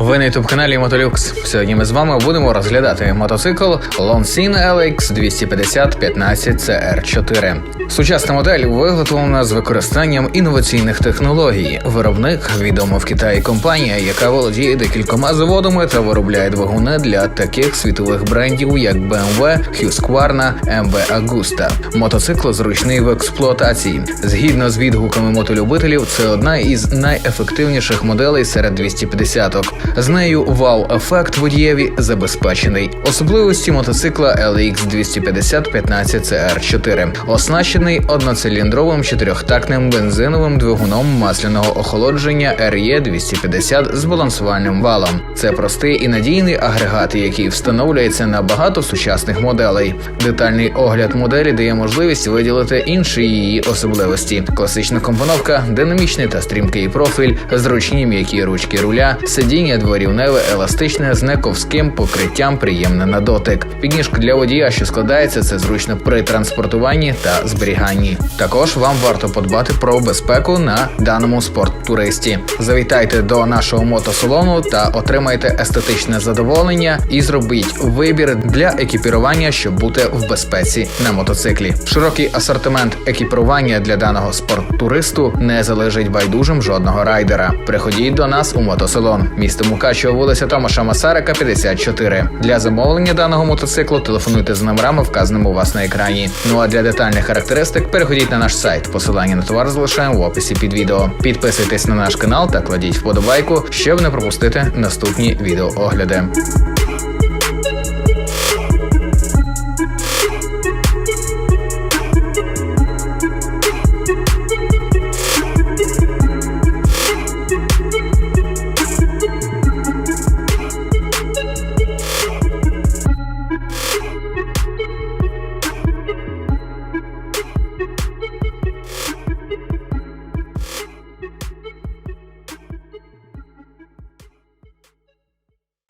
Ви на ютуб каналі Мотолюкс. Сьогодні ми з вами будемо розглядати мотоцикл Lonsin LX 250 15 CR4. Сучасна модель виготовлена з використанням інноваційних технологій. Виробник відома в Китаї компанія, яка володіє декількома заводами та виробляє двигуни для таких світових брендів, як BMW, Husqvarna, MV Agusta. Мотоцикл зручний в експлуатації. Згідно з відгуками мотолюбителів, це одна із найефективніших моделей серед 250-ок. З нею вау-ефект водієві забезпечений. Особливості мотоцикла LX 250 15 CR4 оснащений одноциліндровим чотирьохтактним бензиновим двигуном масляного охолодження RE 250 з балансувальним валом. Це простий і надійний агрегат, який встановлюється на багато сучасних моделей. Детальний огляд моделі дає можливість виділити інші її особливості: класична компоновка, динамічний та стрімкий профіль, зручні м'які ручки руля, сидіння дворівневе, еластичне з нековським покриттям приємне на дотик. Підніжка для водія, що складається, це зручно при транспортуванні та зберіганні. Також вам варто подбати про безпеку на даному спорттуристі. Завітайте до нашого мотосалону та отримайте естетичне задоволення і зробіть вибір для екіпірування, щоб бути в безпеці на мотоциклі. Широкий асортимент екіпірування для даного спорттуристу не залежить байдужим жодного райдера. Приходіть до нас у мотосалон. Місто Мукачево, вулиця Томаша Масарика, 54. Для замовлення даного мотоциклу телефонуйте з номерами, вказаними у вас на екрані. Ну а для детальних характеристик переходіть на наш сайт. Посилання на товар залишаємо в описі під відео. Підписуйтесь на наш канал та кладіть вподобайку, щоб не пропустити наступні відеоогляди.